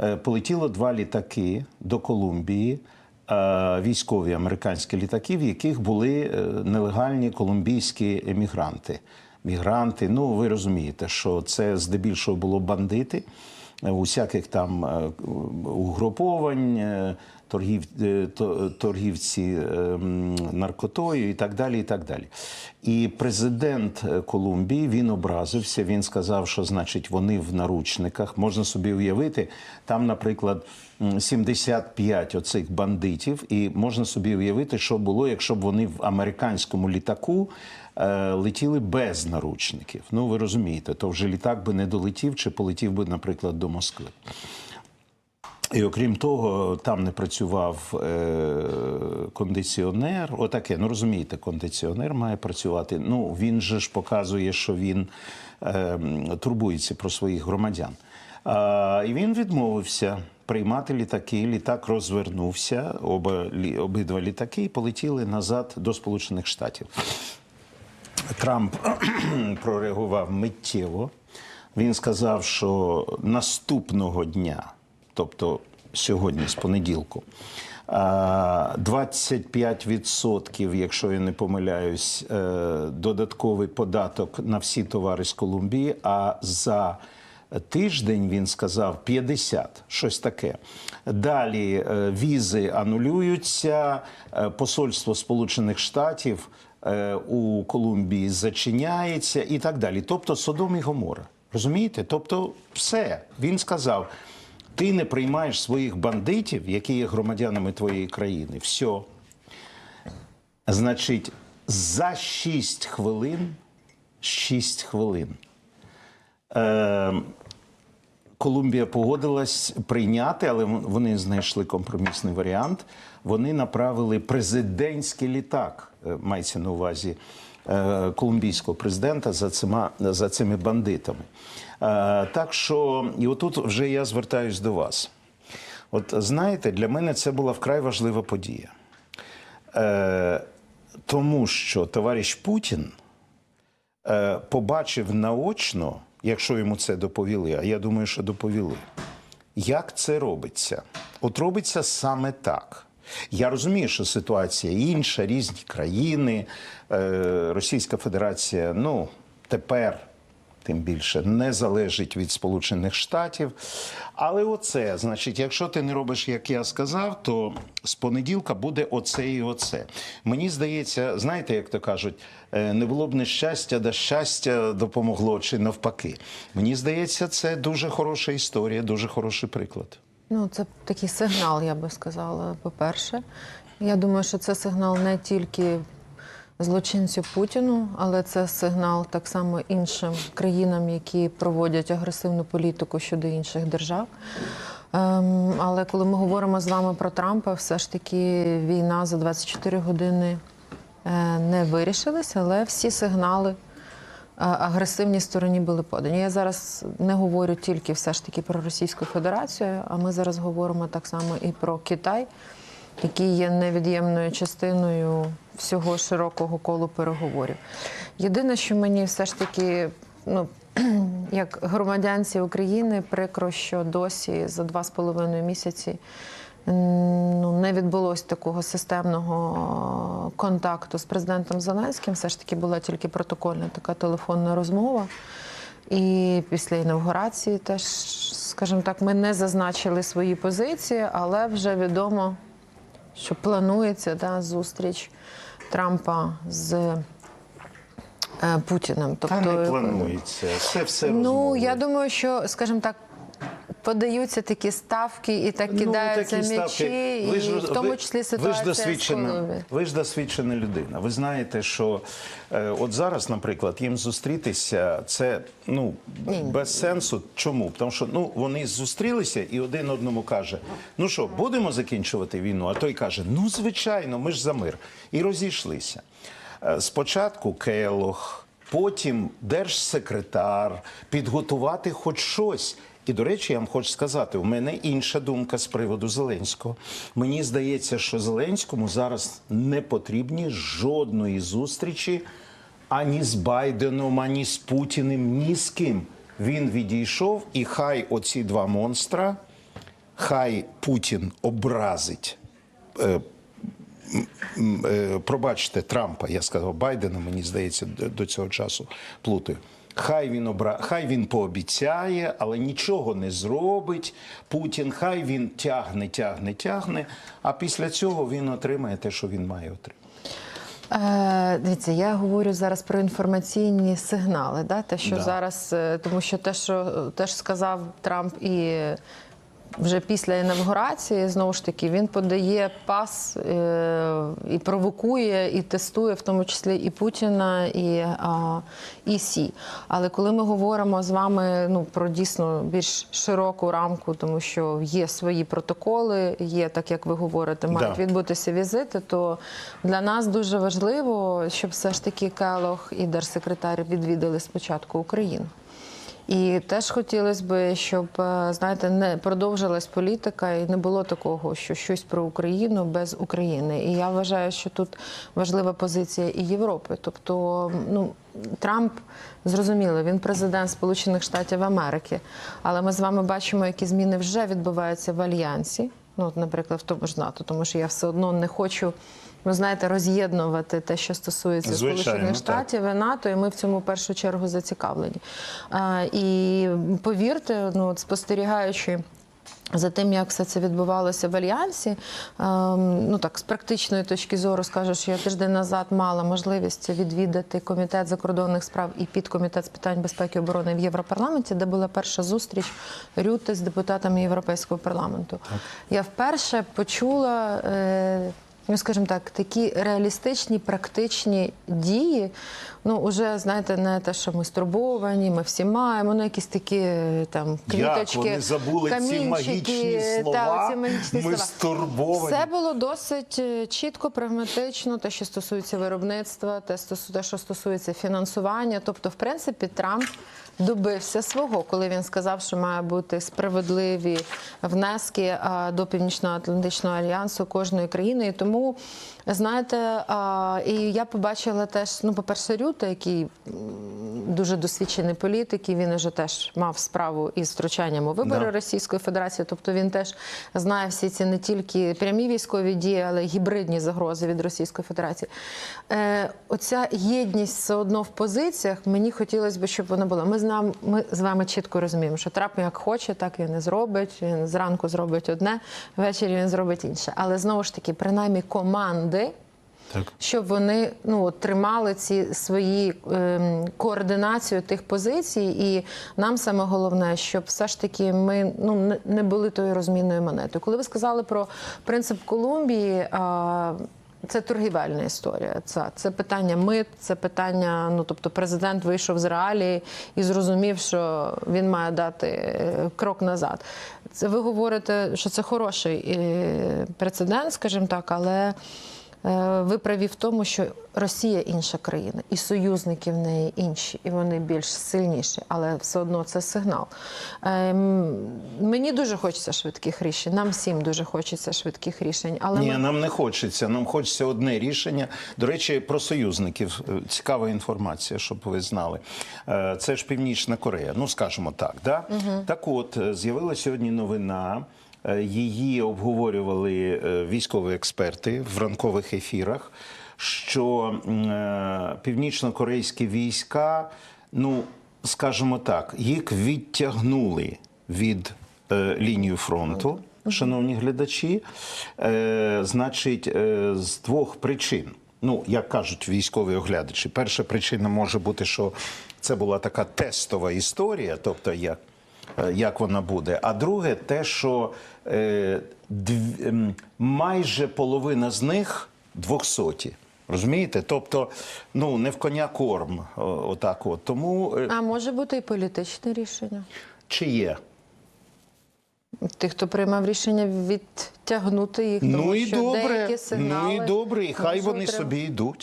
Е, Полетіло два літаки до Колумбії. е, Військові американські літаки, в яких були е, нелегальні колумбійські емігранти. Мігранти, ну ви розумієте, що це здебільшого було бандити, усяких там угруповань, торгів, е, торгівці е, наркотою і так далі. І так далі. І президент е, Колумбії він образився. Він сказав, що значить вони в наручниках. Можна собі уявити, там, наприклад, 75 оцих бандитів, і можна собі уявити, що було, якщо б вони в американському літаку летіли без наручників. Ну ви розумієте, то вже літак би не долетів чи полетів би, наприклад, до Москви. І окрім того, там не працював е, кондиціонер. Отаке, ну розумієте, кондиціонер має працювати. Ну він же ж показує, що він е, турбується про своїх громадян. А, і він відмовився приймати літаки. Літак розвернувся, оба, обидва літаки і полетіли назад до Сполучених Штатів. Трамп прореагував миттєво. Він сказав, що наступного дня, тобто сьогодні, з понеділку, 25%, якщо я не помиляюсь, е, додатковий податок на всі товари з Колумбії. А за тиждень він сказав 50, щось таке. Далі е, візи анулюються, е, посольство Сполучених Штатів у Колумбії зачиняється і так далі. Тобто Содом і Гомора. Розумієте? Тобто, все. Він сказав: ти не приймаєш своїх бандитів, які є громадянами твоєї країни. Все. Значить, за 6 хвилин, 6 хвилин. Е, Колумбія погодилась прийняти, але вони знайшли компромісний варіант. Вони направили президентський літак, е, мається на увазі е, колумбійського президента за цими, за цими бандитами. Е, Так що, і отут вже я звертаюсь до вас. От знаєте, для мене це була вкрай важлива подія. Е, Тому що товариш Путін е, побачив наочно, якщо йому це доповіли, а я думаю, що доповіли, як це робиться. От робиться саме так. Я розумію, що ситуація інша, різні країни, Російська Федерація, ну, тепер. Тим більше не залежить від Сполучених Штатів. Але оце, значить, якщо ти не робиш, як я сказав, то з понеділка буде оце і оце. Мені здається, знаєте, як то кажуть, е, не було б нещастя, да щастя допомогло чи навпаки. Мені здається, це дуже хороша історія, дуже хороший приклад. Ну, це такий сигнал, я би сказала. По-перше, я думаю, що це сигнал не тільки злочинцю Путіну, але це сигнал так само іншим країнам, які проводять агресивну політику щодо інших держав. Ем, але коли ми говоримо з вами про Трампа, все ж таки війна за 24 години е, не вирішилась, але всі сигнали агресивній стороні були подані. Я зараз не говорю тільки все ж таки про Російську Федерацію, а ми зараз говоримо так само і про Китай, який є невід'ємною частиною всього широкого колу переговорів. Єдине, що мені все ж таки, ну як громадянці України, прикро, що досі за два з половиною місяці. Ну, не відбулось такого системного контакту з президентом Зеленським. Все ж таки була тільки протокольна така телефонна розмова. І після інавгурації теж, скажімо так, ми не зазначили свої позиції, але вже відомо, що планується да, зустріч Трампа з Путіним, Путіним. Та не планується. Це все Ну, я думаю, що, скажімо так, подаються такі ставки і так кидаються Ну, такі м'ячі, ставки. і Ви ж- в тому числі ви ж ситуація з досвідчена, ви ж досвідчена людина. Ви знаєте, що е, от зараз, наприклад, їм зустрітися це ну Ні. без сенсу. Чому? Тому що ну вони зустрілися, і один одному каже: Ну що, будемо закінчувати війну? А той каже: Ну, звичайно, ми ж за мир. І розійшлися. Е, Спочатку Келох, потім держсекретар, підготувати хоч щось. І, до речі, я вам хочу сказати, у мене інша думка з приводу Зеленського. Мені здається, що Зеленському зараз не потрібні жодної зустрічі ані з Байденом, ані з Путіним, ні з ким. Він відійшов, і хай оці два монстра хай Путін образить. е, е, Пробачте Трампа, я сказав Байдена, мені здається, до цього часу плутаю. Хай він обра... хай він пообіцяє, але нічого не зробить. Путін, хай він тягне, тягне, тягне. А після цього він отримає те, що він має отримати. Е, дивіться, я говорю зараз про інформаційні сигнали, да? те, що Да. зараз, е, тому що те, що е, теж сказав Трамп і вже після інавгурації, знову ж таки, він подає пас е, і провокує, і тестує, в тому числі і Путіна, і, і Сі. Але коли ми говоримо з вами ну, про дійсно більш широку рамку, тому що є свої протоколи, є, так як ви говорите, мають Да. відбутися візити, то для нас дуже важливо, щоб все ж таки Келох і держсекретар відвідали спочатку Україну. І теж хотілося б, щоб е, знаєте, не продовжилась політика і не було такого, що щось про Україну без України. І я вважаю, що тут важлива позиція і Європи. Тобто, ну Трамп зрозуміло, він президент Сполучених Штатів Америки, але ми з вами бачимо, які зміни вже відбуваються в альянсі. Ну, от, наприклад, в тому ж НАТО, тому що я все одно не хочу. Ви знаєте, роз'єднувати те, що стосується Звичайно, Сполучених так. Штатів і НАТО, і ми в цьому в першу чергу зацікавлені. А, і повірте, ну от спостерігаючи. За тим, як все це відбувалося в альянсі, ем, ну так з практичної точки зору скажу, що я тиждень назад мала можливість відвідати комітет закордонних справ і підкомітет з питань безпеки і оборони в Європарламенті, де була перша зустріч Рюти з депутатами Європейського парламенту. Я вперше почула. Ну, скажімо так, такі реалістичні, практичні дії. Ну, уже знаєте, не те, що ми стурбовані, ми всі маємо, ну якісь такі е, там квіточки, вони забули ці камінчики, магічні та, слова? оці магічні Ми слова. стурбовані. Все було досить е, чітко, прагматично, те, що стосується виробництва, те, що стосується фінансування. Тобто, в принципі, Трамп добився свого, коли він сказав, що має бути справедливі внески до Північно-Атлантичного альянсу кожної країни. І тому, знаєте, а, і я побачила теж, ну, по-перше, Рюта, який дуже досвідчений політик, і він вже теж мав справу із втручанням у вибори Да. Російської Федерації. Тобто він теж знає всі ці не тільки прямі військові дії, але й гібридні загрози від Російської Федерації. Е, оця єдність все одно в позиціях. Мені хотілося б, щоб вона була. Ми з нам, ми з вами чітко розуміємо, що Трамп як хоче, так він і зробить. Він зранку зробить одне, ввечері він зробить інше. Але знову ж таки, принаймні, команди Так. щоб вони ну тримали ці свої ем, координацію тих позицій, і нам саме головне, щоб все ж таки ми ну не- не були тою розмінною монетою. Коли ви сказали про принцип Колумбії. А, це торгівельна історія. Це, це питання мит, це питання. Ну тобто, президент вийшов з реалії і зрозумів, що він має дати е, крок назад. Це ви говорите, що це хороший е, прецедент, скажімо так, але. Е, Ви праві в тому, що Росія інша країна, і союзники в неї інші, і вони більш сильніші, але все одно це сигнал. Ем, Мені дуже хочеться швидких рішень. Нам всім дуже хочеться швидких рішень. Але Ні, ми... нам не хочеться. Нам хочеться одне рішення. До речі, про союзників Е, цікава інформація, щоб ви знали. Е, Це ж Північна Корея. Ну скажімо так, да? так от е, з'явилася сьогодні новина. Е, Її обговорювали е, військові експерти в ранкових ефірах. Що е, північно-корейські війська, ну скажімо так, їх відтягнули від лінії фронту, шановні глядачі. Значить, з двох причин. Ну, як кажуть військові оглядачі, перша причина може бути, що це була така тестова історія, тобто як, як вона буде. А друге, те, що майже половина з них двохсоті. Розумієте? Тобто, ну не в коня корм, отак от. Тому е, А може бути і політичне рішення. чи є? Тих, хто приймав рішення відтягнути їх, тому Ну і що добре, деякі сигнали ну і добре, і хай вони собі йдуть.